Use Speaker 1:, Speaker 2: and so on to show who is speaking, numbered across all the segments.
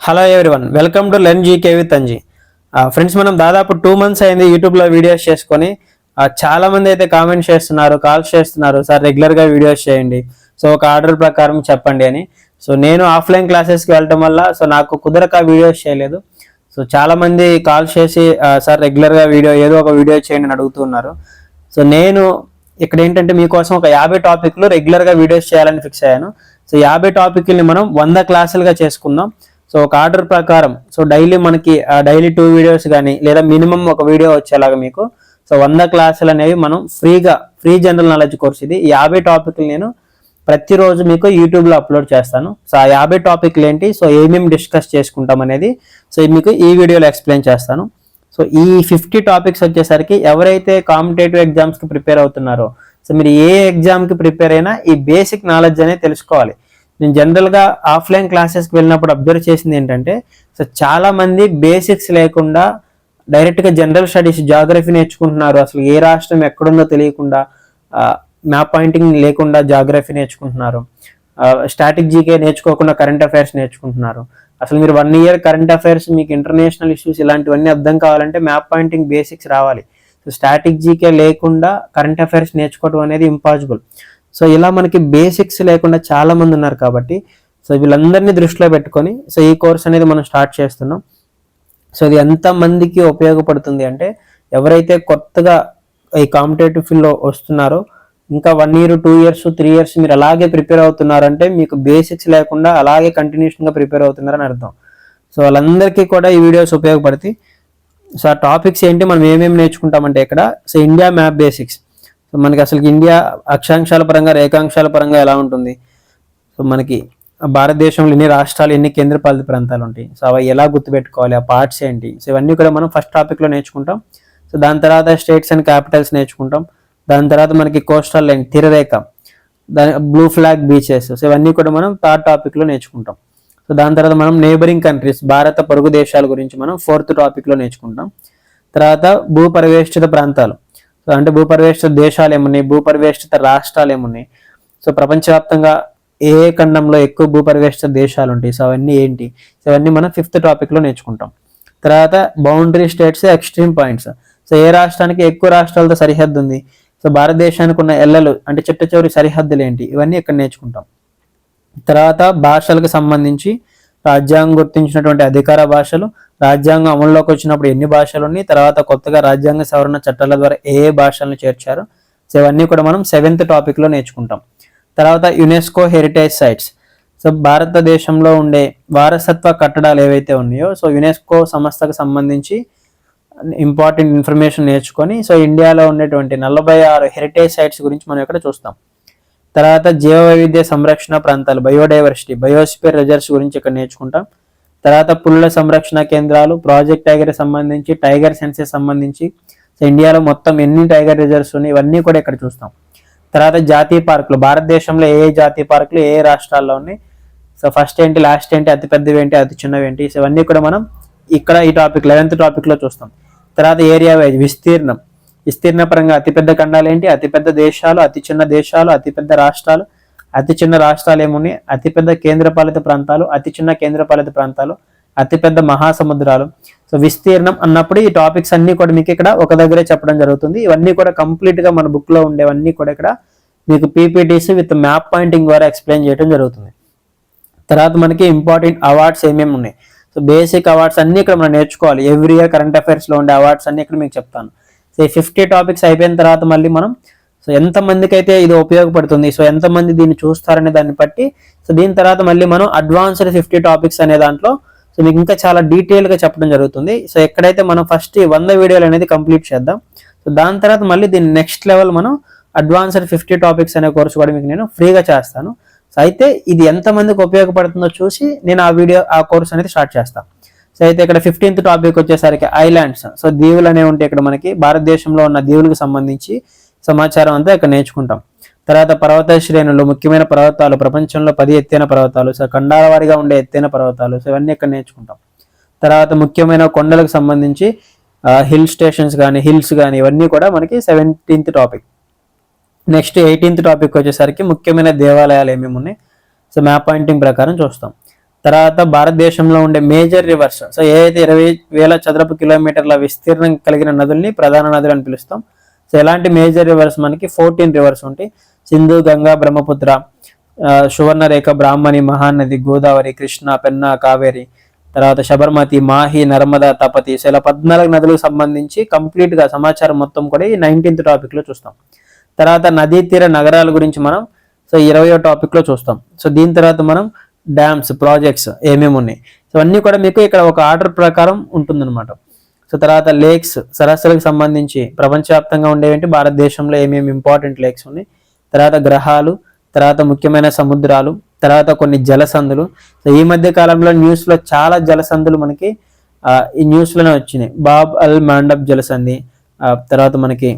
Speaker 1: Hello everyone welcome to learn GK with Anji friends మనం దాదాపు two months అయింది యూట్యూబ్లో వీడియోస్ చేసుకొని. Uh, చాలా మంది అయితే కామెంట్స్ చేస్తున్నారు కాల్స్ చేస్తున్నారు. సార్ రెగ్యులర్గా వీడియోస్ చేయండి. సో ఒక ఆర్డర్ ప్రకారం చెప్పండి అని. సో నేను ఆఫ్లైన్ క్లాసెస్కి వెళ్ళటం వల్ల సో నాకు కుదరక వీడియోస్ చేయలేదు. సో చాలా మంది కాల్స్ చేసి సార్ రెగ్యులర్గా వీడియో ఏదో ఒక వీడియో చేయండి అని అడుగుతున్నారు సో నేను ఇక్కడ ఏంటంటే మీకోసం ఒక యాభై టాపిక్లు రెగ్యులర్గా వీడియోస్ చేయాలని ఫిక్స్ అయ్యాను. సో యాభై టాపిక్ని మనం వంద క్లాసులుగా చేసుకుందాం. సో ఒక ఆర్డర్ ప్రకారం సో డైలీ మనకి డైలీ టూ వీడియోస్ కానీ లేదా మినిమం ఒక వీడియో వచ్చేలాగా మీకు సో వంద క్లాసులు అనేవి మనం ఫ్రీగా ఫ్రీ జనరల్ నాలెడ్జ్ కోర్స్ ఇది. ఈ యాభై టాపిక్లు నేను ప్రతిరోజు మీకు యూట్యూబ్లో అప్లోడ్ చేస్తాను. సో ఆ యాభై టాపిక్లు ఏంటి సో ఏమేమి డిస్కస్ చేసుకుంటాం అనేది సో మీకు ఈ వీడియోలో ఎక్స్ప్లెయిన్ చేస్తాను. సో ఈ ఫిఫ్టీ టాపిక్స్ వచ్చేసరికి ఎవరైతే కాంపిటేటివ్ ఎగ్జామ్స్కి ప్రిపేర్ అవుతున్నారో సో మీరు ఏ ఎగ్జామ్కి ప్రిపేర్ అయినా ఈ బేసిక్ నాలెడ్జ్ అనేది తెలుసుకోవాలి. నేను జనరల్గా ఆఫ్లైన్ క్లాసెస్కి వెళ్ళినప్పుడు అబ్జర్వ్ చేసింది ఏంటంటే సో చాలామంది బేసిక్స్ లేకుండా డైరెక్ట్గా జనరల్ స్టడీస్ జాగ్రఫీ నేర్చుకుంటున్నారు. అసలు ఏ రాష్ట్రం ఎక్కడుందో తెలియకుండా మ్యాప్ పాయింటింగ్ లేకుండా జాగ్రఫీ నేర్చుకుంటున్నారు. స్టాటిక్ జీకే నేర్చుకోకుండా కరెంట్ అఫైర్స్ నేర్చుకుంటున్నారు. అసలు మీరు వన్ ఇయర్ కరెంట్ అఫైర్స్ మీకు ఇంటర్నేషనల్ ఇష్యూస్ ఇలాంటివన్నీ అర్థం కావాలంటే మ్యాప్ పాయింటింగ్ బేసిక్స్ రావాలి. సో స్టాటిక్ జీకే లేకుండా కరెంట్ అఫైర్స్ నేర్చుకోవడం అనేది ఇంపాసిబుల్. సో ఇలా మనకి బేసిక్స్ లేకుండా చాలా మంది ఉన్నారు కాబట్టి సో వీళ్ళందరినీ దృష్టిలో పెట్టుకొని సో ఈ కోర్స్ అనేది మనం స్టార్ట్ చేస్తున్నాం. సో ఇది ఎంత మందికి ఉపయోగపడుతుంది అంటే ఎవరైతే కొత్తగా ఈ కాంపిటేటివ్ ఫీల్డ్లో వస్తున్నారో ఇంకా one year two years three years మీరు అలాగే ప్రిపేర్ అవుతున్నారంటే మీకు బేసిక్స్ లేకుండా అలాగే కంటిన్యూషన్గా ప్రిపేర్ అవుతున్నారని అర్థం. సో వాళ్ళందరికీ కూడా ఈ వీడియోస్ ఉపయోగపడతాయి. సో ఆ టాపిక్స్ ఏంటి మనం ఏమేమి నేర్చుకుంటామంటే ఇక్కడ so India map basics so మనకి అసలు ఇండియా అక్షాంశాల పరంగా రేఖాంశాల పరంగా ఎలా ఉంటుంది? సో మనకి భారతదేశంలో ఎన్ని రాష్ట్రాలు ఎన్ని కేంద్రపాలిత ప్రాంతాలు ఉంటాయి? సో అవి ఎలా గుర్తుపెట్టుకోవాలి? ఆ పార్ట్స్ ఏంటి? సో ఇవన్నీ కూడా మనం ఫస్ట్ టాపిక్లో నేర్చుకుంటాం. సో దాని తర్వాత స్టేట్స్ అండ్ క్యాపిటల్స్ నేర్చుకుంటాం. దాని తర్వాత మనకి కోస్టల్ లైన్ తిరరేఖ దాని బ్లూ ఫ్లాగ్ బీచెస్ సో ఇవన్నీ కూడా మనం థర్డ్ టాపిక్లో నేర్చుకుంటాం. సో దాని తర్వాత మనం నేబరింగ్ కంట్రీస్ భారత పొరుగు దేశాల గురించి మనం ఫోర్త్ టాపిక్లో నేర్చుకుంటాం. తర్వాత భూపరివేష్టిత ప్రాంతాలు. సో అంటే భూపరివేష్టిత దేశాలు ఏమున్నాయి భూపరివేష్టిత రాష్ట్రాలు ఏమున్నాయి సో ప్రపంచవ్యాప్తంగా ఏ ఏ ఖండంలో ఎక్కువ భూపరివేష్టిత దేశాలు ఉంటాయి సో అవన్నీ ఏంటి? సో అవన్నీ మనం ఫిఫ్త్ టాపిక్లో నేర్చుకుంటాం. తర్వాత boundary states extreme points. So ఏ రాష్ట్రానికి ఎక్కువ రాష్ట్రాలతో సరిహద్దు ఉంది సో భారతదేశానికి ఉన్న ఎల్లలు అంటే చిట్ట చివరి సరిహద్దులు ఏంటి? ఇవన్నీ ఇక్కడ నేర్చుకుంటాం. తర్వాత భాషలకు సంబంధించి రాజ్యాంగం గుర్తించినటువంటి అధికార భాషలు రాజ్యాంగం అమల్లోకి వచ్చినప్పుడు ఎన్ని భాషలు ఉన్నాయి తర్వాత కొత్తగా రాజ్యాంగ సవరణ చట్టాల ద్వారా ఏ ఏ భాషలను చేర్చారు. సో ఇవన్నీ కూడా మనం సెవెంత్ టాపిక్లో నేర్చుకుంటాం. తర్వాత యునెస్కో హెరిటేజ్ సైట్స్. సో భారతదేశంలో ఉండే వారసత్వ కట్టడాలు ఏవైతే ఉన్నాయో సో యునెస్కో సంస్థకు సంబంధించి ఇంపార్టెంట్ ఇన్ఫర్మేషన్ నేర్చుకొని సో ఇండియాలో ఉండేటువంటి నలభై ఆరు హెరిటేజ్ సైట్స్ గురించి మనం ఇక్కడ చూస్తాం. తర్వాత జీవ వైవిధ్య సంరక్షణ ప్రాంతాలు బయోడైవర్సిటీ బయోస్పియర్ రిజర్వ్స్ గురించి ఇక్కడ నేర్చుకుంటాం. తర్వాత పుల్ల సంరక్షణ కేంద్రాలు ప్రాజెక్ట్ టైగర్ సంబంధించి టైగర్ సెన్సెస్ సంబంధించి. ఇండియాలో మొత్తం ఎన్ని టైగర్ రిజర్వ్స్ ఉన్నాయి ఇవన్నీ కూడా ఇక్కడ చూస్తాం. తర్వాత జాతీయ పార్కులు భారతదేశంలో ఏ ఏ జాతీయ పార్కులు ఏ ఏ రాష్ట్రాల్లో ఉన్నాయి. సో ఫస్ట్ ఏంటి లాస్ట్ ఏంటి అతి పెద్దవి ఏంటి అతి చిన్నవి ఏంటి సో ఇవన్నీ కూడా మనం ఇక్కడ ఈ టాపిక్ లెవెన్త్ టాపిక్లో చూస్తాం. తర్వాత ఏరియా వైజ్ విస్తీర్ణం. విస్తీర్ణ పరంగా అతిపెద్ద ఖండాలు ఏంటి అతిపెద్ద దేశాలు అతి చిన్న దేశాలు అతిపెద్ద రాష్ట్రాలు అతి చిన్న రాష్ట్రాలు ఏమున్నాయి? అతిపెద్ద కేంద్రపాలిత ప్రాంతాలు అతి చిన్న కేంద్రపాలిత ప్రాంతాలు అతిపెద్ద మహాసముద్రాలు. సో విస్తీర్ణం అన్నప్పుడు ఈ టాపిక్స్ అన్ని కూడా మీకు ఇక్కడ ఒక దగ్గరే చెప్పడం జరుగుతుంది. ఇవన్నీ కూడా కంప్లీట్గా మన బుక్లో ఉండేవన్నీ కూడా ఇక్కడ మీకు పీపీటీస్ విత్ మ్యాప్ పాయింటింగ్ ద్వారా ఎక్స్ప్లెయిన్ చేయడం జరుగుతుంది. తర్వాత మనకి ఇంపార్టెంట్ అవార్డ్స్ ఏమేమి ఉన్నాయి? సో బేసిక్ అవార్డ్స్ అన్ని ఇక్కడ మనం నేర్చుకోవాలి. ఎవ్రీ ఇయర్ కరెంట్ అఫైర్స్లో ఉండే అవార్డ్స్ అన్ని ఇక్కడ మీకు చెప్తాను. సో ఈ ఫిఫ్టీ టాపిక్స్ అయిపోయిన తర్వాత మళ్ళీ మనం సో ఎంతమందికి అయితే ఇది ఉపయోగపడుతుంది సో ఎంతమంది దీన్ని చూస్తారనే దాన్ని బట్టి సో దీని తర్వాత మళ్ళీ మనం అడ్వాన్స్డ్ ఫిఫ్టీ టాపిక్స్ అనే దాంట్లో సో మీకు ఇంకా చాలా డీటెయిల్గా చెప్పడం జరుగుతుంది. సో ఎక్కడైతే మనం ఫస్ట్ ఈ వంద వీడియోలు అనేది కంప్లీట్ చేద్దాం సో దాని తర్వాత మళ్ళీ దీని నెక్స్ట్ లెవెల్ మనం అడ్వాన్స్డ్ ఫిఫ్టీ టాపిక్స్ అనే కోర్సు కూడా మీకు నేను ఫ్రీగా చేస్తాను. సో అయితే ఇది ఎంతమందికి ఉపయోగపడుతుందో చూసి నేను ఆ వీడియో ఆ కోర్స్ అనేది స్టార్ట్ చేస్తాను. సో అయితే ఇక్కడ ఫిఫ్టీన్త్ టాపిక్ వచ్చేసరికి ఐలాండ్స్ సో దీవులు అనేవి ఉంటాయి ఇక్కడ మనకి భారతదేశంలో ఉన్న దీవులకు సంబంధించి సమాచారం అంతా ఇక్కడ నేర్చుకుంటాం. తర్వాత పర్వత శ్రేణులు ముఖ్యమైన పర్వతాలు ప్రపంచంలో పది ఎత్తైన పర్వతాలు సో ఖండాల ఉండే ఎత్తైన పర్వతాలు సో ఇవన్నీ ఇక్కడ నేర్చుకుంటాం. తర్వాత ముఖ్యమైన కొండలకు సంబంధించి హిల్ స్టేషన్స్ కానీ హిల్స్ కానీ ఇవన్నీ కూడా మనకి seventeenth topic next eighteenth topic వచ్చేసరికి ముఖ్యమైన దేవాలయాలు ఏమేమి ఉన్నాయి? సో మ్యాప్ పాయింటింగ్ ప్రకారం చూస్తాం. తర్వాత భారతదేశంలో ఉండే మేజర్ రివర్స్. సో ఏదైతే ఇరవై వేల చదరపు కిలోమీటర్ల విస్తీర్ణం కలిగిన నదుల్ని ప్రధాన నదులు అని పిలుస్తాం. సో ఎలాంటి మేజర్ రివర్స్ మనకి? ఫోర్టీన్ రివర్స్ ఉంటాయి. సింధు గంగా బ్రహ్మపుత్ర సువర్ణరేఖ బ్రాహ్మణి మహానది గోదావరి కృష్ణ పెన్నా కావేరి తర్వాత శబర్మతి మాహి నర్మదా తపతి. సో ఇలా పద్నాలుగు నదులకు సంబంధించి కంప్లీట్గా గా సమాచారం మొత్తం కూడా ఈ నైన్టీన్త్లో చూస్తాం. తర్వాత నదీ తీర నగరాల గురించి మనం సో ఇరవయో టాపిక్లో చూస్తాం. సో దీని తర్వాత మనం డ్యామ్స్ ప్రాజెక్ట్స్ ఏమేమి ఉన్నాయి. సో అన్నీ కూడా మీకు ఇక్కడ ఒక ఆర్డర్ ప్రకారం ఉంటుందన్నమాట. సో తర్వాత లేక్స్ సరస్సులకు సంబంధించి ప్రపంచవ్యాప్తంగా ఉండేవి భారతదేశంలో ఏమేమి ఇంపార్టెంట్ లేక్స్ ఉన్నాయి. తర్వాత గ్రహాలు తర్వాత ముఖ్యమైన సముద్రాలు తర్వాత కొన్ని జలసందులు. సో ఈ మధ్య కాలంలో న్యూస్లో చాలా జలసందులు మనకి ఈ న్యూస్లోనే వచ్చినాయి. బాబ్ అల్ మాండబ్ జలసంధి తర్వాత మనకి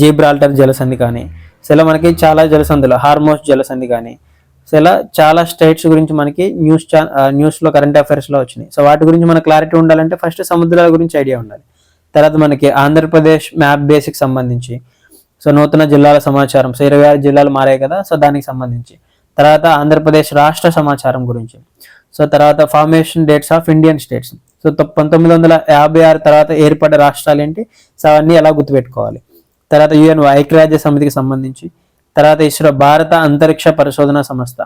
Speaker 1: జీబ్రాల్టర్ జలసంధి కానీ సో ఇలా మనకి చాలా జలసంధులు హార్మోస్ జలసంధి కానీ సో ఇలా చాలా స్టేట్స్ గురించి మనకి న్యూస్ న్యూస్లో కరెంట్ అఫైర్స్లో వచ్చినాయి. సో వాటి గురించి మన క్లారిటీ ఉండాలంటే ఫస్ట్ సముద్రాల గురించి ఐడియా ఉండాలి. తర్వాత మనకి ఆంధ్రప్రదేశ్ మ్యాప్ బేసిక్ సంబంధించి సో నూతన జిల్లాల సమాచారం. సో ఇరవై ఆరు జిల్లాలు మారాయి కదా సో దానికి సంబంధించి. తర్వాత ఆంధ్రప్రదేశ్ రాష్ట్ర సమాచారం గురించి. సో తర్వాత formation dates of Indian states so పంతొమ్మిది వందల యాభై ఆరు తర్వాత ఏర్పడ్డ రాష్ట్రాలు ఏంటి? సో అవన్నీ ఎలా గుర్తుపెట్టుకోవాలి. తర్వాత యుఎన్ ఐక్యరాజ్య సమితికి సంబంధించి తర్వాత ఇస్రో భారత అంతరిక్ష పరిశోధన సంస్థ.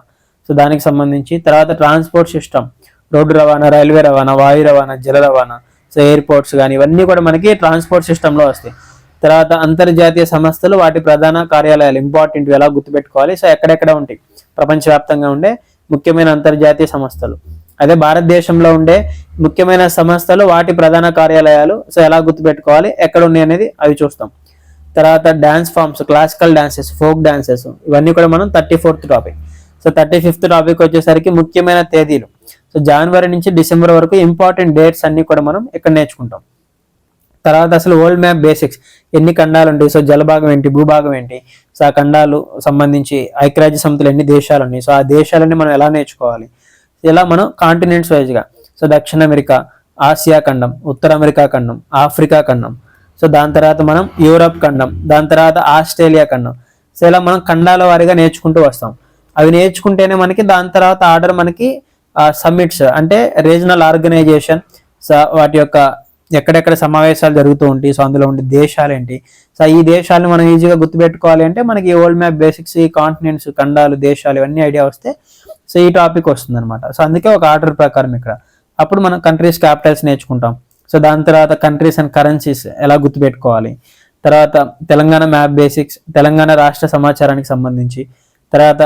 Speaker 1: సో దానికి సంబంధించి తర్వాత ట్రాన్స్పోర్ట్ సిస్టమ్ రోడ్డు రవాణా రైల్వే రవాణా వాయు రవాణా జల రవాణా సో ఎయిర్పోర్ట్స్ కానీ ఇవన్నీ కూడా మనకి ట్రాన్స్పోర్ట్ సిస్టంలో వస్తాయి. తర్వాత అంతర్జాతీయ సంస్థలు వాటి ప్రధాన కార్యాలయాలు ఇంపార్టెంట్ ఎలా గుర్తుపెట్టుకోవాలి? సో ఎక్కడెక్కడ ఉంటాయి? ప్రపంచవ్యాప్తంగా ఉండే ముఖ్యమైన అంతర్జాతీయ సంస్థలు. అదే భారతదేశంలో ఉండే ముఖ్యమైన సంస్థలు వాటి ప్రధాన కార్యాలయాలు. సో ఎలా గుర్తుపెట్టుకోవాలి? ఎక్కడ ఉన్నాయి అనేది అవి చూస్తాం. తర్వాత dance forms classical dances folk dances ఇవన్నీ కూడా మనం thirty fourth topic so thirty fifth topic వచ్చేసరికి ముఖ్యమైన తేదీలు. సో జనవరి నుంచి డిసెంబర్ వరకు ఇంపార్టెంట్ డేట్స్ అన్ని కూడా మనం ఇక్కడ నేర్చుకుంటాం. తర్వాత అసలు వరల్డ్ మ్యాప్ బేసిక్స్ ఎన్ని ఖండాలు ఉంటాయి? సో జలభాగం ఏంటి? భూభాగం ఏంటి? సో ఆ ఖండాలు సంబంధించి ఐక్యరాజ్య సమితిలో ఎన్ని దేశాలు ఉన్నాయి? సో ఆ దేశాలని మనం ఎలా నేర్చుకోవాలి? ఇలా మనం కాంటినెంట్స్ వైజ్గా సో దక్షిణ అమెరికా ఆసియా ఖండం ఉత్తర అమెరికా ఖండం ఆఫ్రికా ఖండం సో దాని తర్వాత మనం యూరప్ ఖండం దాని తర్వాత ఆస్ట్రేలియా ఖండం. సో ఇలా మనం ఖండాల వారీగా నేర్చుకుంటూ వస్తాం. అవి నేర్చుకుంటేనే మనకి దాని తర్వాత ఆర్డర్ మనకి సమ్మిట్స్ అంటే రీజనల్ ఆర్గనైజేషన్ వాటి యొక్క ఎక్కడెక్కడ సమావేశాలు జరుగుతూ ఉంటాయి. సో అందులో ఉండే దేశాలు ఏంటి? సో ఈ దేశాలను మనం ఈజీగా గుర్తుపెట్టుకోవాలి అంటే మనకి వరల్డ్ మ్యాప్ బేసిక్స్ ఈ కాంటినెంట్స్ ఖండాలు దేశాలు ఇవన్నీ ఐడియా వస్తే సో ఈ టాపిక్ వస్తుంది అనమాట సో అందుకే ఒక ఆర్డర్ ప్రకారం ఇక్కడ. అప్పుడు మనం కంట్రీస్ క్యాపిటల్స్ నేర్చుకుంటాం. సో దాని తర్వాత కంట్రీస్ అండ్ కరెన్సీస్ ఎలా గుర్తుపెట్టుకోవాలి? తర్వాత తెలంగాణ మ్యాప్ బేసిక్స్ తెలంగాణ రాష్ట్ర సమాచారానికి సంబంధించి తర్వాత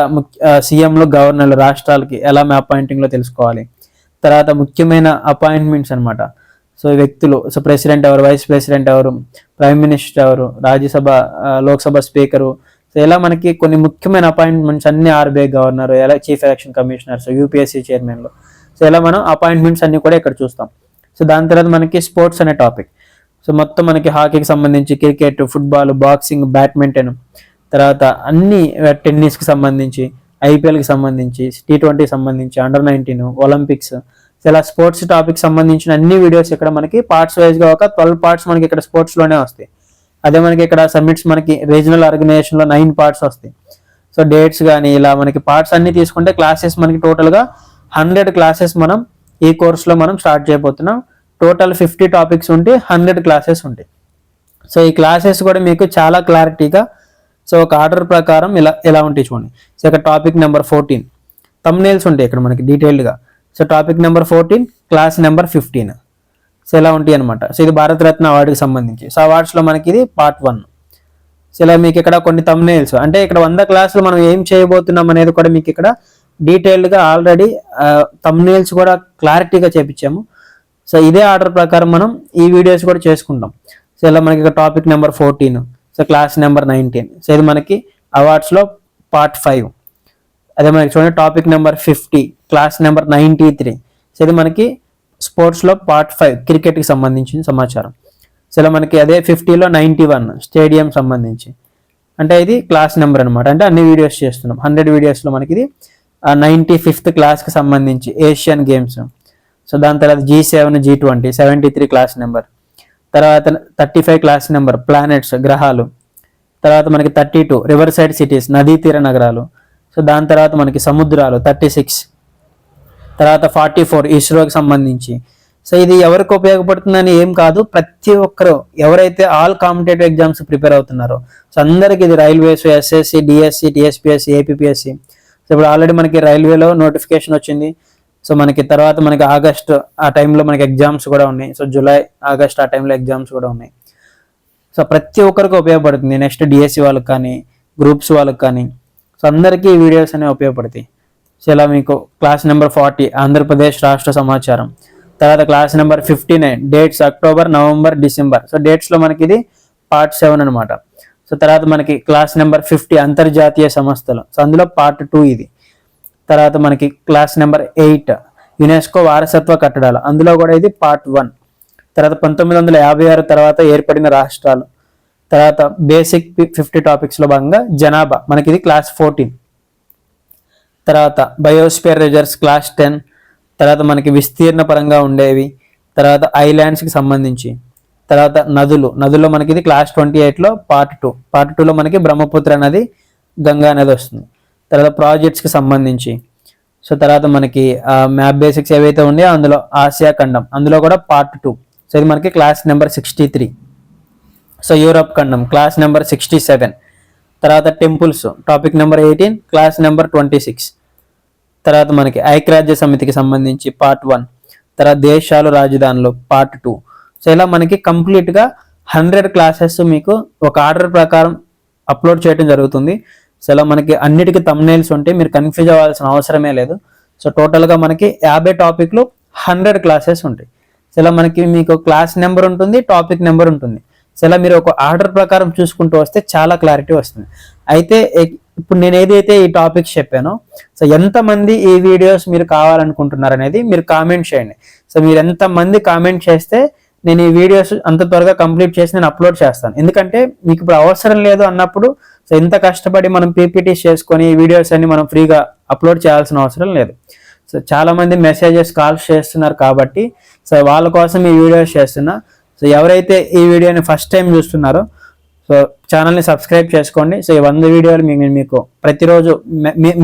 Speaker 1: సీఎంలు గవర్నర్లు రాష్ట్రాలకి ఎలా మ్యాప్ పాయింటింగ్లో తెలుసుకోవాలి? తర్వాత ముఖ్యమైన అపాయింట్మెంట్స్ అన్నమాట. సో వ్యక్తులు సో ప్రెసిడెంట్ ఎవరు వైస్ ప్రెసిడెంట్ ఎవరు ప్రైమ్ మినిస్టర్ ఎవరు రాజ్యసభ లోక్సభ స్పీకరు సో ఇలా మనకి కొన్ని ముఖ్యమైన అపాయింట్మెంట్స్ అన్ని ఆర్బీఐ గవర్నర్ ఎలా chief election commissioners U P S C చైర్మన్లు సో ఇలా మనం అపాయింట్మెంట్స్ అన్ని కూడా ఇక్కడ చూస్తాం. సో దాని తర్వాత మనకి స్పోర్ట్స్ అనే టాపిక్. సో మొత్తం మనకి హాకీకి సంబంధించి క్రికెట్ ఫుట్బాల్ బాక్సింగ్ బ్యాడ్మింటన్ తర్వాత అన్ని టెన్నిస్కి సంబంధించి ఐపీఎల్కి సంబంధించి టీ ట్వంటీకి సంబంధించి అండర్ నైన్టీన్ ఒలింపిక్స్ ఇలా స్పోర్ట్స్ టాపిక్ సంబంధించిన అన్ని వీడియోస్ ఇక్కడ మనకి పార్ట్స్ వైజ్గా ఒక ట్వెల్వ్ పార్ట్స్ మనకి ఇక్కడ స్పోర్ట్స్లోనే వస్తాయి. అదే మనకి ఇక్కడ సబ్మిట్స్ మనకి రీజనల్ ఆర్గనైజేషన్లో నైన్ పార్ట్స్ వస్తాయి. సో డేట్స్ కానీ ఇలా మనకి పార్ట్స్ అన్ని తీసుకుంటే క్లాసెస్ మనకి టోటల్గా హండ్రెడ్ క్లాసెస్ మనం ఈ కోర్స్లో మనం స్టార్ట్ చేయబోతున్నాం. టోటల్ ఫిఫ్టీ టాపిక్స్ ఉంటే హండ్రెడ్ క్లాసెస్ ఉంటాయి సో ఈ క్లాసెస్ కూడా మీకు చాలా క్లారిటీగా సో ఒక ఆర్డర్ ప్రకారం ఇలా ఇలా ఉంటాయి చూడండి. సో ఇక్కడ టాపిక్ నెంబర్ ఫోర్టీన్ తమ్నేల్స్ ఉంటాయి ఇక్కడ మనకి డీటెయిల్డ్గా so topic number fourteen class number fifteen so ఇలా ఉంటాయి అనమాట సో ఇది భారతరత్న అవార్డుకి సంబంధించి. సో అవార్డ్స్లో మనకి ఇది పార్ట్ వన్ సో ఇలా మీకు ఇక్కడ కొన్ని తమ్నేల్స్ అంటే ఇక్కడ వంద క్లాసులు మనం ఏం చేయబోతున్నాం అనేది కూడా మీకు ఇక్కడ డీటెయిల్డ్గా ఆల్రెడీ తమ్నేల్స్ కూడా క్లారిటీగా చేపించాము. సో ఇదే ఆర్డర్ ప్రకారం మనం ఈ వీడియోస్ కూడా చేసుకుంటాం. సో ఇలా మనకి topic number fourteen so class number nineteen. So ఇది మనకి అవార్డ్స్లో పార్ట్ ఫైవ్. అదే మనకి చూడండి topic number fifty class number ninety three so ఇది మనకి స్పోర్ట్స్లో పార్ట్ ఫైవ్ క్రికెట్కి సంబంధించిన సమాచారం. సో ఇలా మనకి అదే ఫిఫ్టీలో నైంటీ వన్ స్టేడియం సంబంధించి. అంటే ఇది క్లాస్ నెంబర్ అనమాట అంటే అన్ని వీడియోస్ చేస్తున్నాం. హండ్రెడ్ వీడియోస్లో మనకి ఇది నైంటీ ఫిఫ్త్ క్లాస్కి సంబంధించి ఏషియన్ గేమ్స్ సో దాని తర్వాత G seven G twenty seventy three class number తర్వాత thirty five class number planets గ్రహాలు. తర్వాత మనకి thirty two river side cities నదీ తీర నగరాలు. సో దాని తర్వాత మనకి సముద్రాలు థర్టీ సిక్స్ తర్వాత ఫార్టీ ఫోర్ ఇస్రోకి సంబంధించి. సో ఇది ఎవరికి ఉపయోగపడుతుందని ఏం కాదు ప్రతి ఒక్కరు ఎవరైతే ఆల్ కాంపిటేటివ్ ఎగ్జామ్స్ ప్రిపేర్ అవుతున్నారో సో అందరికి ఇది railways SSC DSC TSPSC APSC so ఇప్పుడు ఆల్రెడీ మనకి రైల్వేలో నోటిఫికేషన్ వచ్చింది. సో మనకి తర్వాత మనకి ఆగస్ట్ ఆ టైంలో మనకి ఎగ్జామ్స్ కూడా ఉన్నాయి. సో జూలై ఆగస్ట్ ఆ టైంలో ఎగ్జామ్స్ కూడా ఉన్నాయి. సో ప్రతి ఒక్కరికి ఉపయోగపడుతుంది. నెక్స్ట్ డిఎస్సి వాళ్ళకి కానీ గ్రూప్స్ వాళ్ళకి కానీ. సో అందరికీ ఈ వీడియోస్ అనేవి ఉపయోగపడతాయి. సో ఇలా మీకు క్లాస్ నెంబర్ ఫార్టీ ఆంధ్రప్రదేశ్ రాష్ట్ర సమాచారం. తర్వాత class number fifty nine dates October November December so డేట్స్లో మనకి ఇది పార్ట్ సెవెన్ అనమాట సో తర్వాత మనకి క్లాస్ నెంబర్ ఫిఫ్టీ అంతర్జాతీయ సంస్థలు. సో అందులో పార్ట్ టూ ఇది. తర్వాత మనకి క్లాస్ నెంబర్ ఎయిట్ యునెస్కో వారసత్వ కట్టడాలు. అందులో కూడా ఇది పార్ట్ వన్ తర్వాత పంతొమ్మిది వందల యాభై ఆరు తర్వాత ఏర్పడిన రాష్ట్రాలు. తర్వాత బేసిక్ ఫిఫ్టీ టాపిక్స్లో భాగంగా జనాభా. మనకి ఇది క్లాస్ ఫోర్టీన్ తర్వాత బయోస్పియర్ రిజర్వ్స్ క్లాస్ టెన్ తర్వాత మనకి విస్తీర్ణ పరంగా ఉండేవి. తర్వాత ఐలాండ్స్కి సంబంధించి. తర్వాత నదులు. నదుల్లో మనకి ఇది క్లాస్ ట్వంటీ ఎయిట్లో పార్ట్ టూ పార్ట్ టూలో మనకి బ్రహ్మపుత్ర నది గంగా నది వస్తుంది. తర్వాత ప్రాజెక్ట్స్కి సంబంధించి. సో తర్వాత మనకి మ్యాప్ బేసిక్స్ ఏవైతే ఉన్నాయో అందులో ఆసియా ఖండం. అందులో కూడా పార్ట్ టూ సో ఇది మనకి class number sixty three so Europe ఖండం క్లాస్ నెంబర్ సిక్స్టీ సెవెన్ తర్వాత temples topic number eighteen class number twenty six తర్వాత మనకి ఐక్యరాజ్య సమితికి సంబంధించి పార్ట్ వన్ తర్వాత దేశాలు రాజధానులు పార్ట్ టూ సో ఇలా మనకి కంప్లీట్గా హండ్రెడ్ క్లాసెస్ మీకు ఒక ఆర్డర్ ప్రకారం అప్లోడ్ చేయడం జరుగుతుంది. సో ఇలా మనకి అన్నిటికీ తమ్నైల్స్ ఉంటే మీరు కన్ఫ్యూజ్ అవ్వాల్సిన అవసరమే లేదు. సో టోటల్గా మనకి యాభై టాపిక్లు హండ్రెడ్ క్లాసెస్ ఉంటాయి. సో ఇలా మనకి మీకు క్లాస్ నెంబర్ ఉంటుంది టాపిక్ నెంబర్ ఉంటుంది. సో ఇలా మీరు ఒక ఆర్డర్ ప్రకారం చూసుకుంటూ వస్తే చాలా క్లారిటీ వస్తుంది. అయితే ఇప్పుడు నేను ఏదైతే ఈ టాపిక్స్ చెప్పానో సో ఎంతమంది ఈ వీడియోస్ మీరు కావాలనుకుంటున్నారు అనేది మీరు కామెంట్ చేయండి. సో మీరు ఎంతమంది కామెంట్ చేస్తే నేను ఈ వీడియోస్ అంత త్వరగా కంప్లీట్ చేసి నేను అప్లోడ్ చేస్తాను. ఎందుకంటే మీకు ఇప్పుడు అవసరం లేదు అన్నప్పుడు సో ఇంత కష్టపడి మనం పీపీటీస్ చేసుకొని ఈ వీడియోస్ అన్ని మనం ఫ్రీగా అప్లోడ్ చేయాల్సిన అవసరం లేదు. సో చాలామంది మెసేజెస్ కాల్స్ చేస్తున్నారు కాబట్టి సో వాళ్ళ కోసం ఈ వీడియోస్ చేస్తున్నా. సో ఎవరైతే ఈ వీడియోని ఫస్ట్ టైం చూస్తున్నారో సో ఛానల్ని సబ్స్క్రైబ్ చేసుకోండి. సో ఈ వంద వీడియోలు నేను మీకు ప్రతిరోజు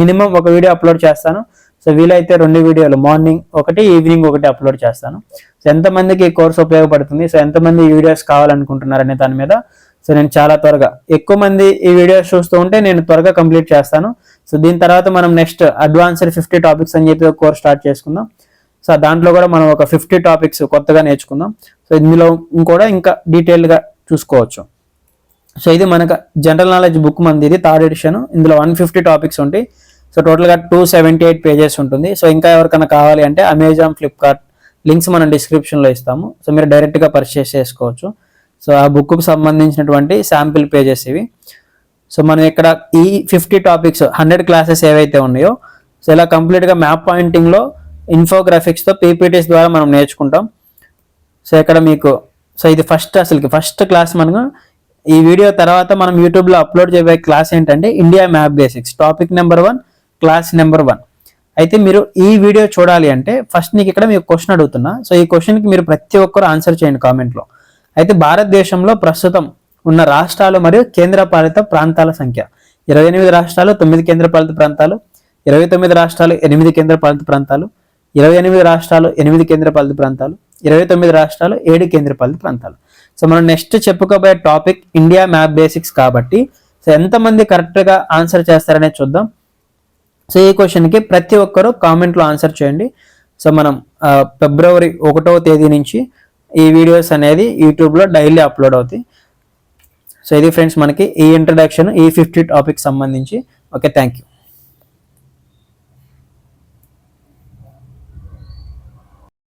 Speaker 1: మినిమం ఒక వీడియో అప్లోడ్ చేస్తాను. సో వీలైతే రెండు వీడియోలు మార్నింగ్ ఒకటి ఈవినింగ్ ఒకటి అప్లోడ్ చేస్తాను. సో ఎంతమందికి ఈ కోర్స్ ఉపయోగపడుతుంది? సో ఎంతమంది ఈ వీడియోస్ కావాలనుకుంటున్నారనే దాని మీద. సో నేను చాలా త్వరగా ఎక్కువ మంది ఈ వీడియోస్ చూస్తూ ఉంటే నేను త్వరగా కంప్లీట్ చేస్తాను. సో దీని తర్వాత మనం నెక్స్ట్ అడ్వాన్స్డ్ ఫిఫ్టీ టాపిక్స్ అని చెప్పి ఒక కోర్స్ స్టార్ట్ చేసుకుందాం. సో దాంట్లో కూడా మనం ఒక ఫిఫ్టీ టాపిక్స్ కొత్తగా నేర్చుకుందాం. సో ఇందులో కూడా ఇంకా డీటెయిల్గా చూసుకోవచ్చు. సో ఇది మనకు జనరల్ నాలెడ్జ్ బుక్ మంది ఇది థర్డ్ ఎడిషన్ ఇందులో వన్ ఫిఫ్టీ టాపిక్స్ ఉంటాయి. సో టోటల్గా టూ సెవెంటీ ఎయిట్ పేజెస్ ఉంటుంది. సో ఇంకా ఎవరికైనా కావాలి అంటే అమెజాన్ ఫ్లిప్కార్ట్ లింక్స్ మనం డిస్క్రిప్షన్లో ఇస్తాము. సో మీరు డైరెక్ట్గా పర్చేస్ చేసుకోవచ్చు. సో ఆ బుక్కు సంబంధించినటువంటి శాంపిల్ పేజెస్ ఇవి. సో మనం ఇక్కడ ఈ ఫిఫ్టీ టాపిక్స్ హండ్రెడ్ క్లాసెస్ ఏవైతే ఉన్నాయో సో ఇలా కంప్లీట్గా మ్యాప్ పాయింటింగ్లో ఇన్ఫోగ్రాఫిక్స్తో పీపీటీస్ ద్వారా మనం నేర్చుకుంటాం. సో ఇక్కడ మీకు సో ఇది ఫస్ట్ అసలుకి ఫస్ట్ క్లాస్ మనకు. ఈ వీడియో తర్వాత మనం యూట్యూబ్లో అప్లోడ్ చేయబోయే క్లాస్ ఏంటంటే India map basics topic number one class number one అయితే మీరు ఈ వీడియో చూడాలి అంటే ఫస్ట్ నీకు ఇక్కడ మీకు క్వశ్చన్ అడుగుతున్నా. సో ఈ క్వశ్చన్కి మీరు ప్రతి ఒక్కరు ఆన్సర్ చేయండి కామెంట్లో అయితే భారతదేశంలో ప్రస్తుతం ఉన్న రాష్ట్రాలు మరియు కేంద్రపాలిత ప్రాంతాల సంఖ్య. ఇరవై ఎనిమిది రాష్ట్రాలు తొమ్మిది కేంద్రపాలిత ప్రాంతాలు ఇరవై తొమ్మిది రాష్ట్రాలు ఎనిమిది కేంద్రపాలిత ప్రాంతాలు ఇరవై ఎనిమిది రాష్ట్రాలు ఎనిమిది కేంద్రపాలిత ప్రాంతాలు ఇరవై తొమ్మిది రాష్ట్రాలు ఏడు కేంద్రపాలిత ప్రాంతాలు. సో మనం నెక్స్ట్ చెప్పుకోబోయే టాపిక్ ఇండియా మ్యాప్ బేసిక్స్ కాబట్టి. సో ఎంతమంది కరెక్ట్గా ఆన్సర్ చేస్తారనే చూద్దాం. సో ఈ క్వశ్చన్కి ప్రతి ఒక్కరూ కామెంట్లో ఆన్సర్ చేయండి. సో మనం ఫిబ్రవరి ఒకటవ తేదీ నుంచి ఈ వీడియోస్ అనేది యూట్యూబ్లో డైలీ అప్లోడ్ అవుతాయి. సో ఇది ఫ్రెండ్స్ మనకి ఈ ఇంట్రడక్షన్ ఈ ఫిఫ్టీ టాపిక్ సంబంధించి. Okay thank you